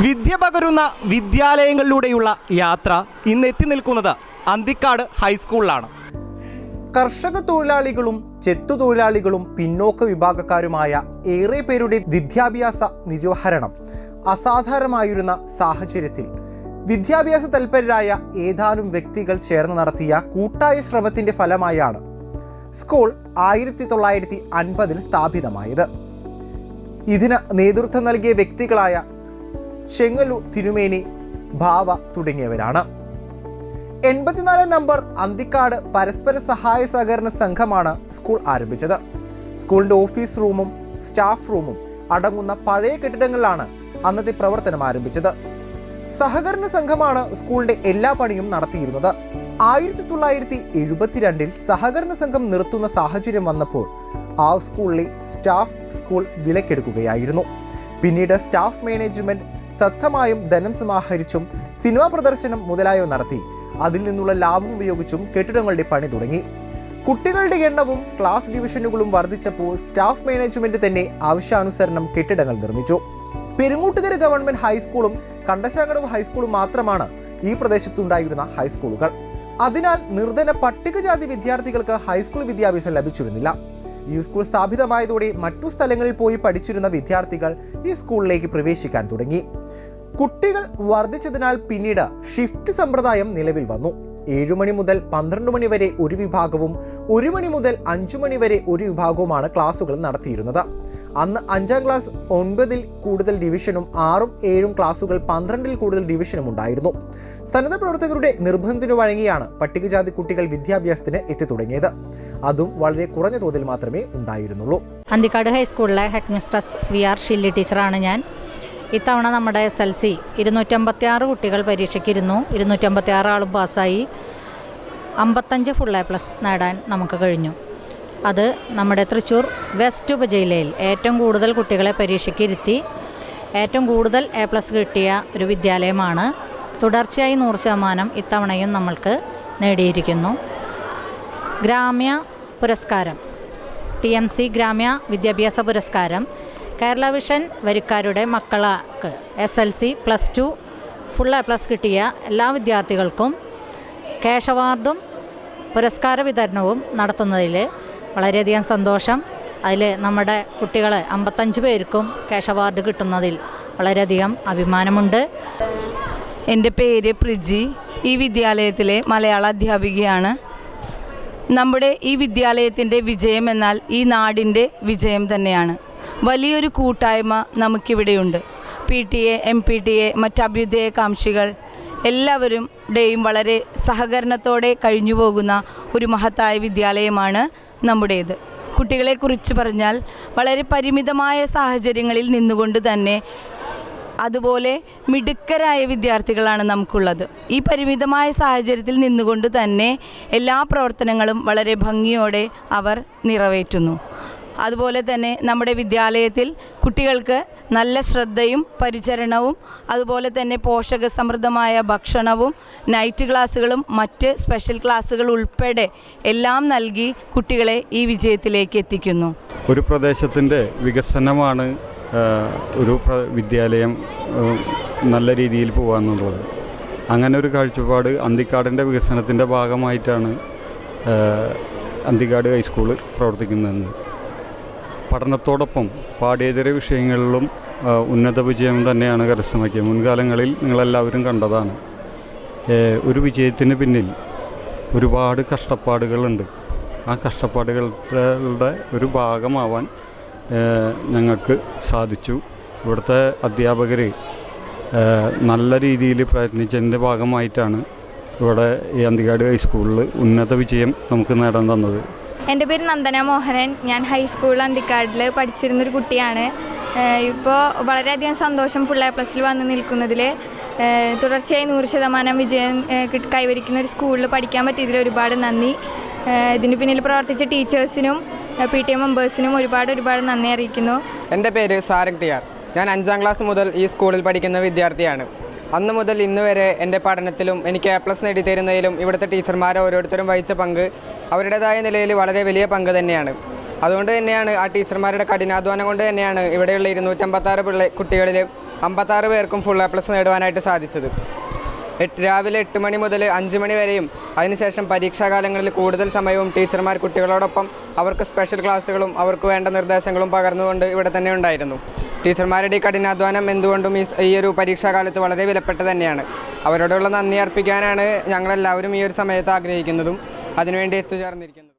വിദ്യ പകരുന്ന വിദ്യാലയങ്ങളിലൂടെയുള്ള യാത്ര ഇന്ന് എത്തി നിൽക്കുന്നത് അന്തിക്കാട് ഹൈസ്കൂളിലാണ്. കർഷക തൊഴിലാളികളും ചെത്തു തൊഴിലാളികളും പിന്നോക്ക വിഭാഗക്കാരുമായ ഏറെ പേരുടെ വിദ്യാഭ്യാസ നിർവഹരണം അസാധാരണമായിരുന്ന സാഹചര്യത്തിൽ. വിദ്യാഭ്യാസ തൽപരരായ ഏതാനും വ്യക്തികൾ ചേർന്ന് നടത്തിയ കൂട്ടായ ശ്രമത്തിന്റെ ഫലമായാണ് സ്കൂൾ ആയിരത്തി തൊള്ളായിരത്തി അൻപതിൽ സ്ഥാപിതമായത്. ഇതിന് നേതൃത്വം നൽകിയ വ്യക്തികളായ ചെങ്ങലു തിരുമേനി ഭാവ തുടങ്ങിയവരാണ്. എൺപത്തിനാലാം നമ്പർ അന്തിക്കാട് പരസ്പര സഹായ സഹകരണ സംഘമാണ് സ്കൂൾ ആരംഭിച്ചത്. സ്കൂളിന്റെ ഓഫീസ് റൂമും സ്റ്റാഫ് റൂമും അടങ്ങുന്ന പഴയ കെട്ടിടങ്ങളിലാണ് അന്നത്തെ പ്രവർത്തനം ആരംഭിച്ചത്. സഹകരണ സംഘമാണ് സ്കൂളിന്റെ എല്ലാ പണിയും നടത്തിയിരുന്നത്. ആയിരത്തി തൊള്ളായിരത്തി എഴുപത്തിരണ്ടിൽ സഹകരണ സംഘം നിർത്തുന്ന സാഹചര്യം വന്നപ്പോൾ ആ സ്കൂളിലെ സ്റ്റാഫ് സ്കൂൾ വിലക്കെടുക്കുകയായിരുന്നു. പിന്നീട് സ്റ്റാഫ് മാനേജ്മെന്റ് ശ്രദ്ധമായും ധനം സമാഹരിച്ചും സിനിമാ പ്രദർശനം മുതലായവ നടത്തി. അതിൽ നിന്നുള്ള ലാഭം ഉപയോഗിച്ചും കെട്ടിടങ്ങളുടെ പണി തുടങ്ങി. കുട്ടികളുടെ എണ്ണവും ക്ലാസ് ഡിവിഷനുകളും വർദ്ധിച്ചപ്പോൾ സ്റ്റാഫ് മാനേജ്മെന്റ് തന്നെ ആവശ്യാനുസരണം കെട്ടിടങ്ങൾ നിർമ്മിച്ചു. പെരുങ്ങൂട്ടുകര ഗവൺമെന്റ് ഹൈസ്കൂളും കണ്ടശാങ്കടവ് ഹൈസ്കൂളും മാത്രമാണ് ഈ പ്രദേശത്തുണ്ടായിരുന്ന ഹൈസ്കൂളുകൾ. അതിനാൽ നിർധന പട്ടികജാതി വിദ്യാർത്ഥികൾക്ക് ഹൈസ്കൂൾ വിദ്യാഭ്യാസം ലഭിച്ചിരുന്നില്ല. ഈ സ്കൂൾ സ്ഥാപിതമായതോടെ മറ്റു സ്ഥലങ്ങളിൽ പോയി പഠിച്ചിരുന്ന വിദ്യാർത്ഥികൾ ഈ സ്കൂളിലേക്ക് പ്രവേശിക്കാൻ തുടങ്ങി. കുട്ടികൾ വർദ്ധിച്ചതിനാൽ പിന്നീട് ഷിഫ്റ്റ് സമ്പ്രദായം നിലവിൽ വന്നു. മണി മുതൽ പന്ത്രണ്ട് മണി വരെ ഒരു വിഭാഗവും ഒരു മണി മുതൽ അഞ്ചു മണി വരെ ഒരു വിഭാഗവുമാണ് ക്ലാസുകൾ നടത്തിയിരുന്നത്. അന്ന് അഞ്ചാം ക്ലാസ് ഒൻപതിൽ കൂടുതൽ ഡിവിഷനും ആറും ഏഴും ക്ലാസുകൾ പന്ത്രണ്ടിൽ കൂടുതൽ ഡിവിഷനും ഉണ്ടായിരുന്നു. സന്നദ്ധ പ്രവർത്തകരുടെ നിർബന്ധത്തിനു വഴങ്ങിയാണ് പട്ടികജാതി കുട്ടികൾ വിദ്യാഭ്യാസത്തിന് എത്തി തുടങ്ങിയത് അതും വളരെ കുറഞ്ഞ തോതിൽ മാത്രമേ ഉണ്ടായിരുന്നുള്ളൂ. അന്തിക്കാട് ഹൈസ്കൂളിലെ head mistress V R Shilly ടീച്ചറാണ് ഞാൻ. ഇത്തവണ നമ്മുടെ എസ് എൽ സി ഇരുന്നൂറ്റമ്പത്തി ആറ് കുട്ടികൾ പരീക്ഷയ്ക്കിരുന്നു. ഇരുന്നൂറ്റമ്പത്തി ആറ് ആളും പാസ്സായി. അമ്പത്തഞ്ച് ഫുൾ എ പ്ലസ് നേടാൻ നമുക്ക് കഴിഞ്ഞു. അത് നമ്മുടെ തൃശ്ശൂർ വെസ്റ്റ് ഉപജില്ലയിൽ ഏറ്റവും കൂടുതൽ കുട്ടികളെ പരീക്ഷയ്ക്കിരുത്തി. ഏറ്റവും കൂടുതൽ എ പ്ലസ് കിട്ടിയ ഒരു വിദ്യാലയമാണ്. തുടർച്ചയായി നൂറ് ശതമാനം ഇത്തവണയും നമ്മൾക്ക് നേടിയിരിക്കുന്നു. ഗ്രാമ്യ പുരസ്കാരം. ടി എം സി ഗ്രാമ്യ വിദ്യാഭ്യാസ പുരസ്കാരം. കേരള വിഷൻ വരിക്കാരുടെ മക്കൾക്ക് S L C plus two full A plus കിട്ടിയ എല്ലാ വിദ്യാർത്ഥികൾക്കും ക്യാഷ് അവാർഡും പുരസ്കാര വിതരണവും നടത്തുന്നതിൽ വളരെയധികം സന്തോഷം. അതിൽ നമ്മുടെ കുട്ടികൾ അമ്പത്തഞ്ച് പേർക്കും ക്യാഷ് അവാർഡ് കിട്ടുന്നതിൽ വളരെയധികം അഭിമാനമുണ്ട്. എന്റെ പേര് പ്രിജി. ഈ വിദ്യാലയത്തിലെ മലയാള അധ്യാപികയാണ്. നമ്മുടെ ഈ വിദ്യാലയത്തിന്റെ വിജയം എന്നാൽ ഈ നാടിന്റെ വിജയം തന്നെയാണ്. വലിയൊരു കൂട്ടായ്മ നമുക്കിവിടെയുണ്ട്. P T A M P T A മറ്റ് അഭ്യുദയകാംക്ഷികൾ എല്ലാവരുടെയും വളരെ സഹകരണത്തോടെ കഴിഞ്ഞു പോകുന്ന ഒരു മഹത്തായ വിദ്യാലയമാണ് നമ്മുടേത്. കുട്ടികളെക്കുറിച്ച് പറഞ്ഞാൽ വളരെ പരിമിതമായ സാഹചര്യങ്ങളിൽ നിന്നുകൊണ്ട് തന്നെ അതുപോലെ മിടുക്കരായ വിദ്യാർത്ഥികളാണ് നമുക്കുള്ളത്. ഈ പരിമിതമായ സാഹചര്യത്തിൽ നിന്നുകൊണ്ട് തന്നെ എല്ലാ പ്രവർത്തനങ്ങളും വളരെ ഭംഗിയോടെ അവർ നിറവേറ്റുന്നു. അതുപോലെ തന്നെ നമ്മുടെ വിദ്യാലയത്തിൽ കുട്ടികൾക്ക് നല്ല ശ്രദ്ധയും പരിചരണവും അതുപോലെ തന്നെ പോഷക സമൃദ്ധമായ ഭക്ഷണവും നൈറ്റ് ക്ലാസ്സുകളും മറ്റ് സ്പെഷ്യൽ ക്ലാസ്സുകൾ ഉൾപ്പെടെ എല്ലാം നൽകി കുട്ടികളെ ഈ വിജയത്തിലേക്ക് എത്തിക്കുന്നു. ഒരു പ്രദേശത്തിന്റെ വികസനമാണ് ഒരു വിദ്യാലയം നല്ല രീതിയിൽ പോകാമെന്നുള്ളത് അങ്ങനെ ഒരു കാഴ്ചപ്പാട് അന്തിക്കാടിന്റെ വികസനത്തിന്റെ ഭാഗമായിട്ടാണ് അന്തിക്കാട് ഹൈസ്കൂൾ പ്രവർത്തിക്കുന്നത് പഠനത്തോടൊപ്പം പാഠ്യേതര വിഷയങ്ങളിലും ഉന്നത വിജയം തന്നെയാണ് കരസ്ഥമാക്കിയത്. മുൻകാലങ്ങളിൽ നിങ്ങളെല്ലാവരും കണ്ടതാണ്. ഒരു വിജയത്തിന് പിന്നിൽ ഒരുപാട് കഷ്ടപ്പാടുകളുണ്ട്. ആ കഷ്ടപ്പാടുകളുടെ ഒരു ഭാഗമാവാൻ ഞങ്ങൾക്ക് സാധിച്ചു. ഇവിടുത്തെ അധ്യാപകർ നല്ല രീതിയിൽ പ്രയത്നിച്ചതിന്റെ ഭാഗമായിട്ടാണ് ഇവിടെ ഈ അന്തികാട് ഹൈസ്കൂളിൽ ഉന്നത വിജയം നമുക്ക് നേടാൻ തന്നത്. എന്റെ പേര് നന്ദന മോഹനൻ. ഞാൻ ഹൈസ്കൂൾ അന്തിക്കാടിൽ പഠിച്ചിരുന്നൊരു കുട്ടിയാണ്. ഇപ്പോൾ വളരെയധികം സന്തോഷം ഫുൾ എ പ്ലസ്സിൽ വന്ന് നിൽക്കുന്നതിൽ തുടർച്ചയായി നൂറ് ശതമാനം വിജയം കൈവരിക്കുന്ന ഒരു സ്കൂളിൽ പഠിക്കാൻ പറ്റിയതിൽ ഒരുപാട് നന്ദി. ഇതിന് പിന്നിൽ പ്രവർത്തിച്ച ടീച്ചേഴ്സിനും പി ടി എ മെമ്പേഴ്സിനും ഒരുപാട് ഒരുപാട് നന്ദി അറിയിക്കുന്നു. എന്റെ പേര് സാരംഗ് ടി ആർ ഞാൻ അഞ്ചാം ക്ലാസ് മുതൽ ഈ സ്കൂളിൽ പഠിക്കുന്ന വിദ്യാർത്ഥിയാണ്. അന്ന് മുതൽ ഇന്ന് വരെ എന്റെ പഠനത്തിലും എനിക്ക് എ പ്ലസ് നേടിത്തരുന്നതിലും ഇവിടുത്തെ ടീച്ചർമാർ ഓരോരുത്തരും വഹിച്ച പങ്ക് അവരുടേതായ നിലയിൽ വളരെ വലിയ പങ്ക് തന്നെയാണ്. അതുകൊണ്ട് തന്നെയാണ് ആ ടീച്ചർമാരുടെ കഠിനാധ്വാനം കൊണ്ട് തന്നെയാണ് ഇവിടെയുള്ള ഇരുന്നൂറ്റമ്പത്താറ് പിള്ളേ കുട്ടികളിൽ അമ്പത്താറ് പേർക്കും ഫുൾ എ പ്ലസ് നേടുവാനായിട്ട് സാധിച്ചത്. രാവിലെ എട്ട് മണി മുതൽ അഞ്ച് മണി വരെയും. അതിനുശേഷം പരീക്ഷാകാലങ്ങളിൽ കൂടുതൽ സമയവും ടീച്ചർമാർ കുട്ടികളോടൊപ്പം അവർക്ക് സ്പെഷ്യൽ ക്ലാസ്സുകളും അവർക്ക് വേണ്ട നിർദ്ദേശങ്ങളും പകർന്നുകൊണ്ട് ഇവിടെ തന്നെ ഉണ്ടായിരുന്നു. ടീച്ചർമാരുടെ ഈ കഠിനാധ്വാനം എന്തുകൊണ്ടും ഈ ഈയൊരു പരീക്ഷാകാലത്ത് വളരെ വിലപ്പെട്ട തന്നെയാണ്. അവരോടുള്ള നന്ദി അർപ്പിക്കാനാണ് ഞങ്ങളെല്ലാവരും ഈ ഒരു സമയത്ത് ആഗ്രഹിക്കുന്നതും അതിനുവേണ്ടി എത്തിച്ചേർന്നിരിക്കുന്നത്.